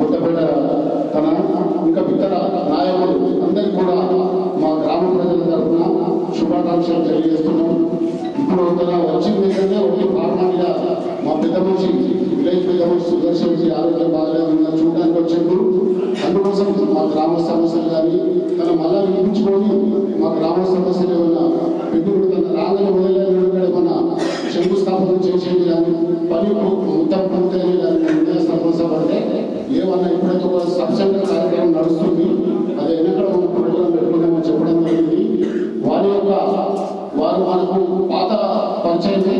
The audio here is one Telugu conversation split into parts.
రెడ్డి కొత్తపేట తన ఇంకా ఇతర నాయకులు అందరికీ కూడా మా గ్రామ ప్రజల తరఫున శుభాకాంక్షలు తెలియజేస్తున్నాం. ఇప్పుడు తన వచ్చింది ఏంటంటే ఒకటి ఫార్మాలిగా మా పెద్ద మనిషి విలేజ్ పెద్ద మనిషి సుదర్శన్ ఆరోగ్యం బాగాలేదన్న చూడడానికి వచ్చిండు. అందుకోసం మా గ్రామ సమస్యలు కానీ తన మళ్ళా వినిపించుకొని మా గ్రామ సమస్యలు ఏమైనా పెట్టుబడి తన రాగానే వదిలేదు ఏమన్నా శంకుస్థాపన చేసేది కానీ పని మొత్తం పూర్తయ్యేది కానీ నిర్ణయ సంబంధపడితే ఏమన్నా ఇప్పుడైతే సబ్సెంటర్ కార్యక్రమం నడుస్తుంది. అది ఎన్నికల మన ప్రభుత్వం పెట్టుకున్నామని చెప్పడం జరిగింది. వారి యొక్క వారు మనకు పాత పంచాయతీ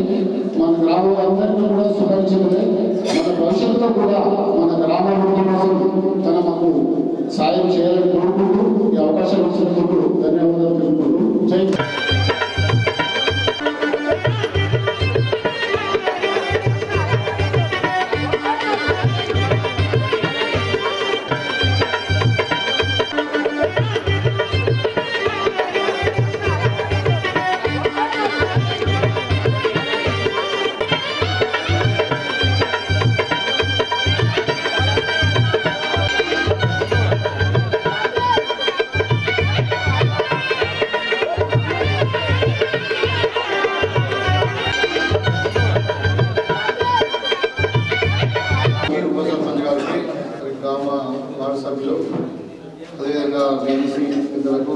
మన గ్రామాలందరికీ కూడా సుపరిచితులే మన భవిష్యత్తులో కూడా మన గ్రామ కోసం తన మాకు సాయం చేయాలని కోరుకుంటూ ఈ అవకాశం ఇచ్చినందుకు బీసీ పెద్దలకు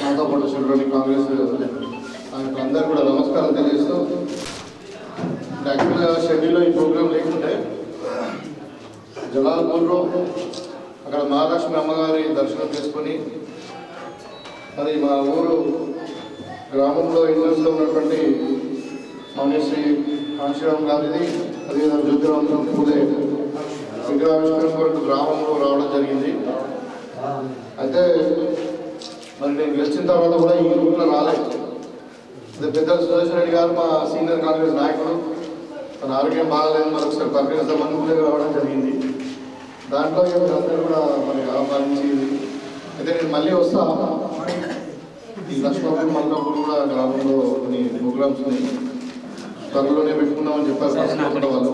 నాతో పాటు చూడండి కాంగ్రెస్ అందరూ కూడా నమస్కారం తెలియజేస్తూ యాక్చువల్గా షెడ్యూల్లో ఈ ప్రోగ్రాం లేకుంటే జలాల్పూర్లో అక్కడ మహాలక్ష్మి అమ్మగారి దర్శనం చేసుకొని మరి మా ఊరు గ్రామంలో ఇండస్లో ఉన్నటువంటి మౌనేశ్వరి కాంశీరామ్ గారిది అదేవిధంగా జ్యోతిరామరావు పూలే విగ్రహావిష్కరణ కొరకు గ్రామంలో రావడం జరిగింది. అయితే మరి నేను గెలిచిన తర్వాత కూడా ఈ గ్రూప్లో రాలేదు పెద్ద సుదర్శన్ రెడ్డి గారు మా సీనియర్ కాంగ్రెస్ నాయకుడు. తన ఆరోగ్యం బాగాలేదు మరి ఒకసారి పరిగణిస్తామని కూడా రావడం జరిగింది. దాంట్లో అందరూ కూడా మరి ఆహ్వానించి అయితే నేను మళ్ళీ వస్తా. ఈ లక్ష్మణపూర్ మల్కాపూర్ కూడా గ్రామంలో కొన్ని ప్రోగ్రామ్స్ త్వరలోనే పెట్టుకున్నామని చెప్పారు వాళ్ళు.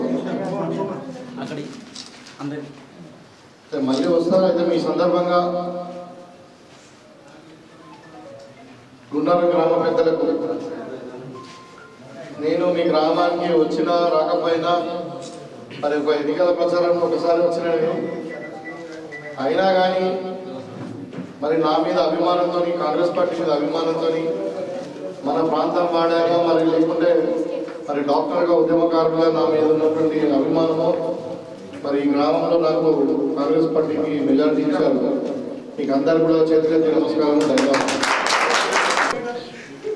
అందరి మళ్ళీ వస్తారు? అయితే మీ సందర్భంగా గుండాల గ్రామ పెద్దలకు నేను మీ గ్రామానికి వచ్చినా రాకపోయినా మరి ఒక ఎన్నికల ప్రచారం ఒకసారి వచ్చిన నేను. అయినా కానీ మరి నా మీద అభిమానంతో కాంగ్రెస్ పార్టీ మీద అభిమానంతో మన ప్రాంతం వాడాక మరి లేకుంటే మరి డాక్టర్గా ఉద్యమకారులుగా నా మీద ఉన్నటువంటి అభిమానం మరి ఈ గ్రామంలో నాకు కాంగ్రెస్ పార్టీకి మెజారిటీ ఇచ్చారు. మీకు అందరు కూడా చేతులెత్తి నమస్కారం ధన్యవాదాలు.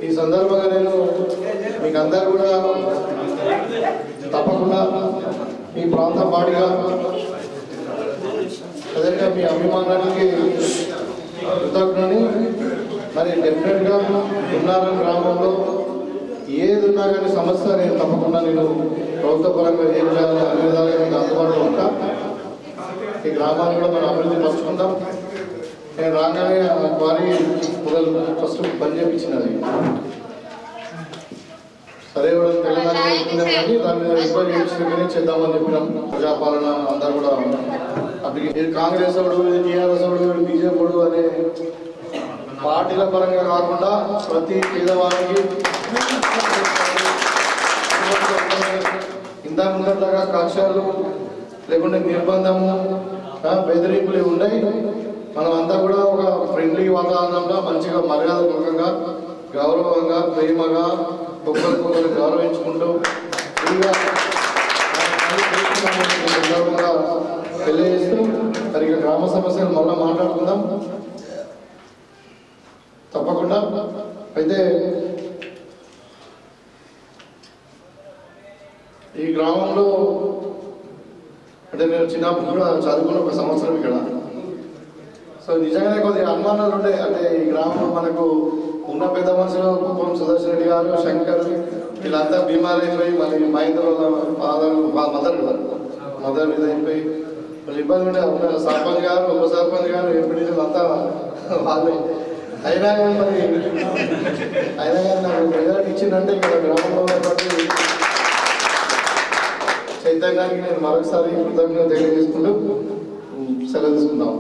ఈ సందర్భంగా నేను మీకు అందరు కూడా తప్పకుండా మీ ప్రాంత పాడిగా అదేవిధంగా మీ అభిమానానికి కృతజ్ఞని మరి డెఫినెట్గా ఉన్నారని గ్రామంలో? ఏది ఉన్నా కానీ సమస్య నేను తప్పకుండా నేను ప్రభుత్వ పరంగా ఏం చేయాలి అన్ని విధాలుగా నేను అందుబాటులో ఉంటా ఈ గ్రామాన్ని కూడా మనం అభివృద్ధి పరుచుకుందాం. నేను రాగానే ఆ వారి మొదలు ఫస్ట్ పని చేయించినది. సరే కూడా తెలంగాణ కానీ దాని మీద ఇబ్బంది చేయించుకునే చేద్దామని చెప్పినాం. ప్రజాపాలన అందరూ కూడా అప్లికే- కాంగ్రెస్ వాడు టీఆర్ఎస్ వాడు బీజేపీ వాడు అనే పార్టీల పరంగా కాకుండా ప్రతి పేదవారికి ఇంత ముందట్లాగా కక్షలు లేకుంటే నిర్బంధము బెదిరింపులు ఉన్నాయి మనం అంతా కూడా ఒక ఫ్రెండ్లీ వాతావరణంలో మంచిగా మర్యాదపూర్వకంగా గౌరవంగా ప్రేమగా ఒకరికొకరు గౌరవించుకుంటూ సందర్భంగా తెలియజేస్తూ మరి గ్రామ సమస్యలు మళ్ళీ మాట్లాడుకుందాం. తప్పకుండా. అయితే ఈ గ్రామంలో నేను చిన్నప్పుడు కూడా చదువుకున్న ఒక సంవత్సరం ఇక్కడ. సో నిజంగానే కొద్దిగా అనుమానాలు ఉండే. అంటే ఈ గ్రామంలో మనకు ఉన్న పెద్ద మనుషులు కుప్పం సుదర్శన్ రెడ్డి గారు శంకర్ వీళ్ళంతా బీమార్ అయిపోయి మళ్ళీ మహేంద్ర ఫాదర్ మదర్ మదర్ మీద అయిపోయి వాళ్ళు ఇబ్బంది ఉండే. సర్పంచ్ గారు ఉప సర్పంచ్ గారు ఎప్పుడు అంతా వాళ్ళే. అయినా కానీ మరి అయినా కానీ నాకు ఇచ్చిందంటే ఇక్కడ గ్రామంలో ఉన్నటువంటి చైతన్యానికి నేను మరొకసారి కృతజ్ఞత తెలియజేసుకుంటూ సెలవు తీసుకుందాం